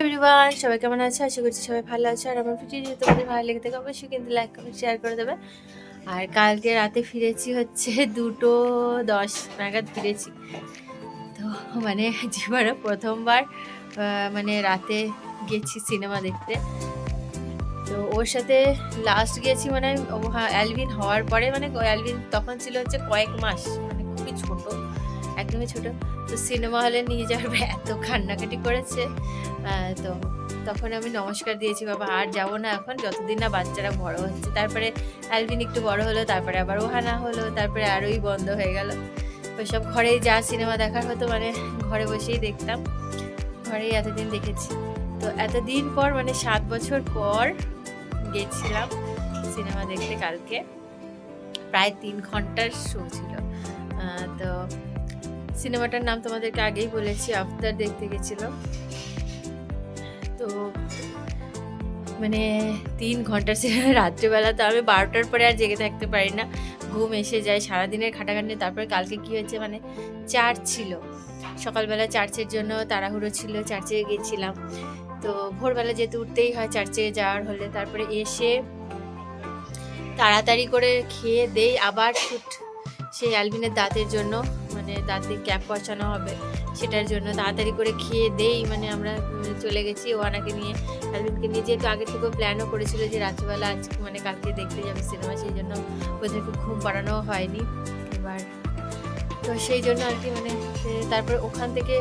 Everyone সবাই কেমন আছে? আশা করছি সবাই ভালো আছে। আর আমার ভিডিও যদি তোমাদের ভালো লেগে থাকে, অবশ্যই কিন্তু লাইক কমেন্ট শেয়ার করে দেবে। আর কালকে রাতে ফিরেছি হচ্ছে দুটো দশ নাগাদ ফিরেছি। তো মানে জীবনে প্রথমবার মানে রাতে গেছি সিনেমা দেখতে। তো ওর সাথে লাস্ট গেছি মানে অ্যালভিন হওয়ার পরে মানে অ্যালভিন তখন ছিল হচ্ছে কয়েক মাস মানে খুবই ছোট। একদমই ছোট। তো সিনেমা হলে নিয়ে যাওয়ার এত কান্নাকাটি করেছে। তো তখন আমি নমস্কার দিয়েছি, বাবা, আর যাব না এখন, যতদিন না বাচ্চারা বড় হচ্ছে। তারপরে অ্যালভিন একটু বড় হলো, তারপরে আবার ওহানা হলো, তারপরে আরোই বন্ধ হয়ে গেল। ওইসব ঘরেই যা সিনেমা দেখার হতো মানে ঘরে বসেই দেখতাম। ঘরেই এতদিন দেখেছি। তো এতদিন পর মানে সাত বছর পর গেছিলাম সিনেমা দেখতে কালকে। প্রায় তিন ঘণ্টার শো ছিল। তো সিনেমাটার নাম তোমাদেরকে আগেই বলেছি আফতার দেখতে গেছিল। তো মানে তিন ঘণ্টার সিনেমা রাত্রিবেলা, তো আমি বারোটার পরে আর জেগে থাকতে পারি না। ঘুম এসে যায়, সারাদিনের খাটাখাটনি। তারপরে কালকে কি হয়েছে মানে চার্চ ছিল। সকালবেলা চার্চের জন্য তাড়াহুড়ো ছিল, চার্চে গেছিলাম। তো ভোরবেলা যেহেতু উঠতেই হয় চার্চে যাওয়ার হলে, তারপরে এসে তাড়াতাড়ি করে খেয়ে দেই, আবার শুট সেই অ্যালবিনের দাঁতের জন্য মানে দাঁতে ক্যাপ বসানো হবে, সেটার জন্য তাড়াতাড়ি করে খেয়ে দেই মানে আমরা চলে গেছি। ওয়ানাকে নিয়ে, অ্যালবিনকে নিয়ে যেহেতু আগে থেকেও প্ল্যানও করেছিল যে রাত্রিবেলা আজকে মানে কালকে দেখতে যাবে সিনেমা, সেই জন্য ওদেরকে ঘুম পাড়ানো হয়নি। এবার, তো সেই জন্য আর কি মানে তারপর ওখান থেকে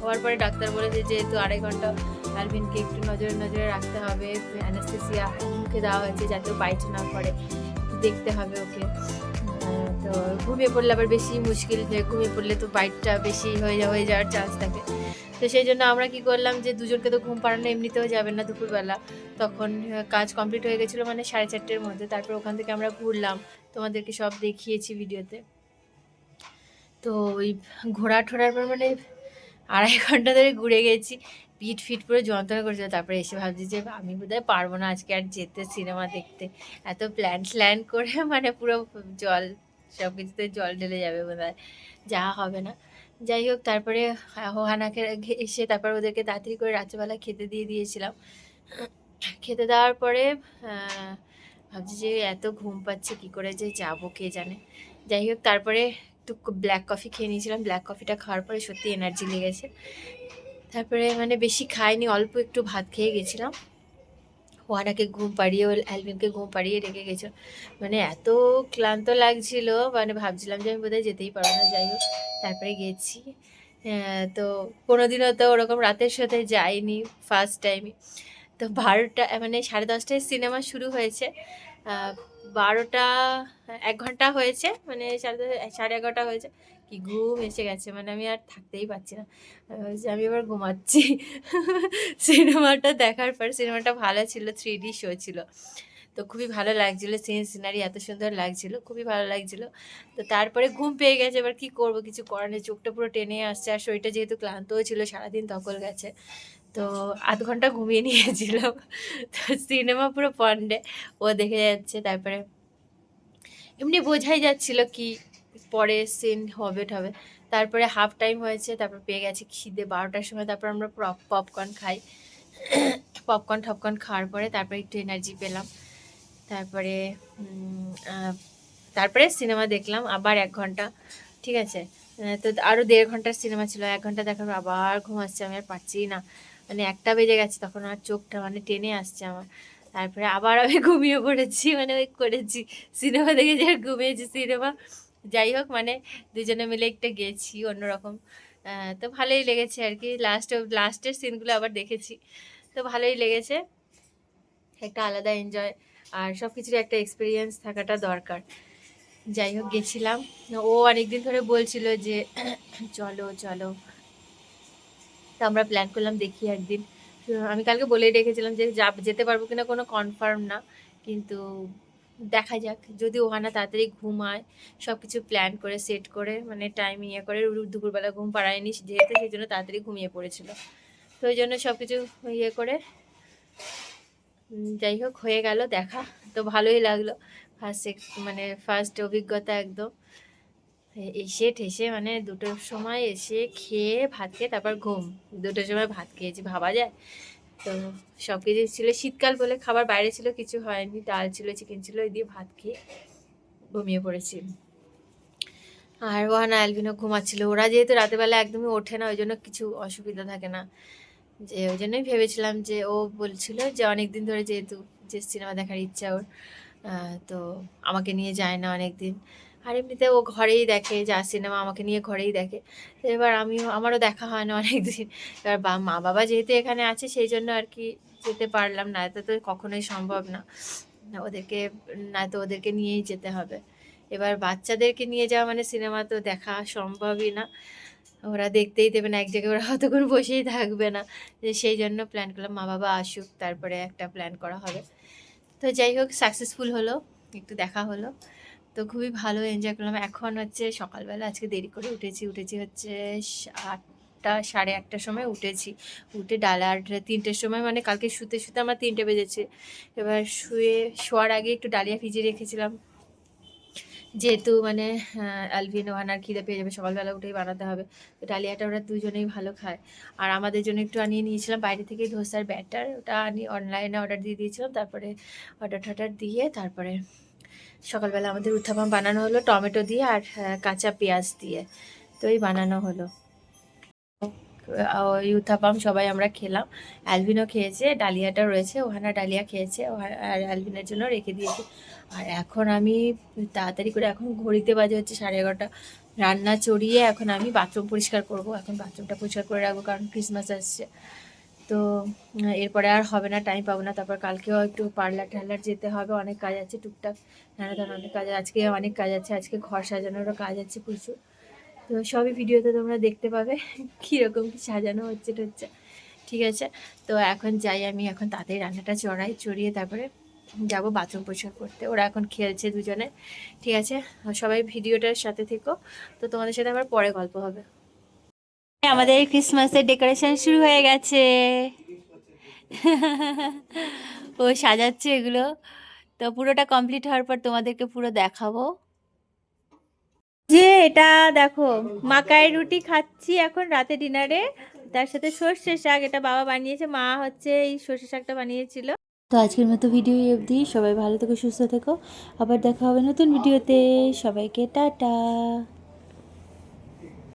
হওয়ার পরে ডাক্তার বলেছে যেহেতু আড়াই ঘণ্টা অ্যালবিনকে একটু নজরে নজরে রাখতে হবে অ্যানাস্থেসিয়া মুখে দেওয়া হয়েছে যাতে ও বাইট না করে দেখতে হবে ওকে। তো ঘুমিয়ে পড়লে আবার বেশি মুশকিল যে ঘুমিয়ে পড়লে তো বাইটটা বেশি হয়ে হয়ে যাওয়ার চান্স থাকে। তো সেই জন্য আমরা কি করলাম যে দুজনকে তো ঘুম পাড়ানো এমনিতেও যাবে না দুপুরবেলা। তখন কাজ কমপ্লিট হয়ে গেছিল মানে সাড়ে চারটের মধ্যে। তারপর ওখান থেকে আমরা ঘুরলাম। তোমাদেরকে সব দেখিয়েছি ভিডিওতে। তো ওই ঘোরা ঠোরার পর মানে আড়াই ঘণ্টা ধরে ঘুরে গেছি। পিট ফিট পুরো যন্ত্রণা করেছিল। তারপরে এসে ভাবছি যে আমি বোধহয় পারব না আজকে আর যেতে সিনেমা দেখতে। এত প্ল্যান স্ল্যান করে মানে পুরো জল সব কিছুতে জল ঢেলে যাবে বোধ হয় যা হবে না। যাই হোক, তারপরে হোহানাকে এসে তারপর ওদেরকে তাড়াতাড়ি করে রাত্রেবেলা খেতে দিয়ে দিয়েছিলাম। খেতে দেওয়ার পরে ভাবছি যে এত ঘুম পাচ্ছে, কি করে যে যাব কে জানে। যাই হোক, তারপরে একটু ব্ল্যাক কফি খেয়ে নিয়েছিলাম। ব্ল্যাক কফিটা খাওয়ার পরে সত্যি এনার্জি লেগেছে। তারপরে মানে বেশি খাইনি, অল্প একটু ভাত খেয়ে গেছিলাম। ওয়ানাকে ঘুম পাড়িয়ে, ওর অ্যালবিনকে ঘুম পাড়িয়ে রেখে গেছিল মানে এত ক্লান্ত লাগছিল মানে ভাবছিলাম যে আমি বোধহয় যেতেই পারব না, যাই হোক, তারপরে গেছি। তো কোনোদিনও তো ওরকম রাতের সাথে যাইনি ফার্স্ট টাইমে তো বারোটা মানে সাড়ে দশটায় সিনেমা শুরু হয়েছে। বারোটা, এক ঘণ্টা হয়েছে মানে সাড়ে সাড়ে এগারোটা হয়েছে। কি ঘুম এসে গেছে মানে আমি আর থাকতেই পারছি না। আমি এবার ঘুমাচ্ছি। সিনেমাটা দেখার পর সিনেমাটা ভালো ছিল থ্রি ডি শো ছিল। তো খুবই ভালো লাগছিল সিন সিনারি এত সুন্দর লাগছিল, খুবই ভালো লাগছিল। তো তারপরে ঘুম পেয়ে গেছে, এবার কি করব? কিছু করার নেই, চোখটা পুরো টেনে আসছে। আর শরীরটা যেহেতু ক্লান্তও ছিল, সারাদিন তকল গেছে। তো আধ ঘণ্টা ঘুমিয়ে নিয়েছিলাম তো সিনেমা পুরো পন্ডে। ও দেখে যাচ্ছে, তারপরে এমনি বোঝাই যাচ্ছিল কি পরে সিন হবে হবে। তারপরে হাফ টাইম হয়েছে, তারপর পেয়ে গেছে খিদে বারোটার সময়, তারপর আমরা পপকর্ন খাই। পপকর্ন ঠপকর্ন খাওয়ার পরে তারপরে একটু এনার্জি পেলাম। তারপরে তারপরে সিনেমা দেখলাম আবার এক ঘণ্টা, ঠিক আছে? তো আরও দেড় ঘণ্টার সিনেমা ছিল, এক ঘণ্টা দেখার পর আবার ঘুম আসছে, আমি আর পারছি না। মানে একটা বেজে গেছে, তখন আর চোখটা মানে টেনে আসছে আমার। তারপরে আবার আমি ঘুমিয়ে পড়েছি মানে ওই করেছি সিনেমা দেখে যে ঘুমিয়েছি সিনেমা। যাই হোক মানে দুজনে মিলে একটা গেছি অন্যরকম। তো ভালোই লেগেছে আর কি। লাস্ট লাস্টের সিনগুলো আবার দেখেছি। তো ভালোই লেগেছে। একটা আলাদা এনজয় আর সব কিছুর একটা এক্সপিরিয়েন্স থাকাটা দরকার। যাই হোক, গেছিলাম। ও অনেকদিন ধরে বলছিল যে, চলো চলো। আমরা প্ল্যান করলাম, দেখি একদিন। আমি কালকে বলেই রেখেছিলাম যে যাব যেতে পারব কিনা কোনো কনফার্ম না, কিন্তু দেখা যাক। যদি ওহানা তাড়াতাড়ি ঘুমায় সব কিছু প্ল্যান করে সেট করে মানে টাইম ইয়ে করে দুপুরবেলা ঘুম পাড়ায়নি যেহেতু, সেই জন্য তাড়াতাড়ি ঘুমিয়ে পড়েছিল। তো ওই জন্য সব কিছু ইয়ে করে যাই হোক, হয়ে গেল দেখা। তো ভালোই লাগল। ফার্স্ট মানে ফার্স্ট অভিজ্ঞতা একদম। এসে ঠেসে মানে দুটোর সময় এসে খেয়ে ভাত খেয়ে তারপর ঘুম। দুটোর সময় ভাত খেয়েছি, ভাবা যায়। তো সব কিছু ছিল, শীতকাল বলে খাবার বাইরে ছিল, কিছু হয়নি। ডাল ছিল, চিকেন ছিল, এই দিয়ে ভাত খেয়ে ঘুমিয়ে পড়েছি। আর ওহানা অ্যালবিনো ঘুমাচ্ছিল। ওরা যেহেতু রাতেবেলা একদমই ওঠে না, ওই জন্য কিছু অসুবিধা থাকে না। যে ওই জন্যই ভেবেছিলাম যে ও বলছিল যে অনেক দিন ধরে যেহেতু যে সিনেমা দেখার ইচ্ছা ওর তো আমাকে নিয়ে যায় না অনেক দিন আর এমনিতে ও ঘরেই দেখে, যা সিনেমা আমাকে নিয়ে ঘরেই দেখে। তো এবার আমিও, আমারও দেখা হয় না অনেক দিন এবার মা বাবা যেহেতু এখানে আছে, সেই জন্য আর কি যেতে পারলাম না। এত তো কখনোই সম্ভব না। ওদেরকে না তো ওদেরকে নিয়েই যেতে হবে। এবার বাচ্চাদেরকে নিয়ে যাওয়া মানে সিনেমা তো দেখা সম্ভবই না। ওরা দেখতেই দেবে না, এক জায়গায় ওরা অতক্ষণ বসেই থাকবে না। যে সেই জন্য প্ল্যান করলাম, মা বাবা আসুক, তারপরে একটা প্ল্যান করা হবে। তো যাই হোক সাকসেসফুল হলো, একটু দেখা হলো। তো খুবই ভালো এনজয় করলাম। এখন হচ্ছে সকালবেলা আজকে দেরি করে উঠেছি উঠেছি হচ্ছে আটটা সাড়ে আটটার সময় উঠেছি। উঠে ডালা আর তিনটের সময় মানে কালকে শুতে শুতে আমার তিনটে বেজেছে। এবার শুয়ে, শোয়ার আগে একটু ডালিয়া ভিজিয়ে রেখেছিলাম। যেহেতু মানে অ্যালভিন ওয়ানার খিদে পেয়ে যাবে, সকালবেলা উঠেই বানাতে হবে। তো ডালিয়াটা ওরা দুজনেই ভালো খায়। আর আমাদের জন্য একটু আনিয়ে নিয়েছিলাম, বাইরে থেকে ধোসার ব্যাটার ওটা আনি অনলাইনে অর্ডার দিয়ে দিয়েছিলাম। তারপরে অর্ডার টর্ডার দিয়ে তারপরে সকালবেলা আমাদের উত্থাপন বানানো হলো টমেটো দিয়ে আর কাঁচা পেঁয়াজ দিয়ে। তো এই বানানো হলো। ওই উত্থাপাম সবাই আমরা খেলাম। অ্যালভিনও খেয়েছে ডালিয়াটা রয়েছে, ওহানা ডালিয়া খেয়েছে আর অ্যালভিনের জন্য রেখে দিয়েছি। আর এখন আমি তাড়াতাড়ি করে এখন ঘড়িতে বাজে হচ্ছে সাড়ে এগারোটা। রান্না চড়িয়ে এখন আমি বাথরুম পরিষ্কার করব। এখন বাথরুমটা পরিষ্কার করে রাখব কারণ ক্রিসমাস আসছে। তো এরপরে আর হবে না টাইম পাবো না। তারপর কালকেও একটু পার্লার টার্লার যেতে হবে, অনেক কাজ আছে টুকটাক। নানা ধরনের অনেক কাজ আজকে অনেক কাজ আছে, আজকে ঘর সাজানোরও কাজ আছে প্রচুর। তো সবই ভিডিওতে তোমরা দেখতে পাবে, কীরকম কি সাজানো হচ্ছে হচ্ছে ঠিক আছে? তো এখন যাই আমি, এখন তাড়াতাড়ি রান্নাটা চড়াই, চড়িয়ে তারপরে যাব বাথরুম পরিষ্কার করতে। ওরা এখন খেলছে দুজনে। ঠিক আছে? সবাই ভিডিওটার সাথে থেকো। তো তোমাদের সাথে আবার পরে গল্প হবে। আমাদের ক্রিসমাসের ডেকোরেশন শুরু হয়ে গেছে। ও সাজাচ্ছে এগুলো। তো পুরোটা কমপ্লিট হওয়ার পর তোমাদেরকে পুরো দেখাবো। যে এটা দেখো, মাকাই রুটি খাচ্ছি এখন রাতে ডিনারে। তার সাথে সর্ষে শাক এটা বাবা বানিয়েছে, মা হচ্ছে এই সর্ষে শাকটা বানিয়েছিল। তো আজকের মতো ভিডিও অবধি। সবাই ভালো থেকো, সুস্থ থেকো। আবার দেখা হবে নতুন ভিডিওতে সবাইকে টাটা।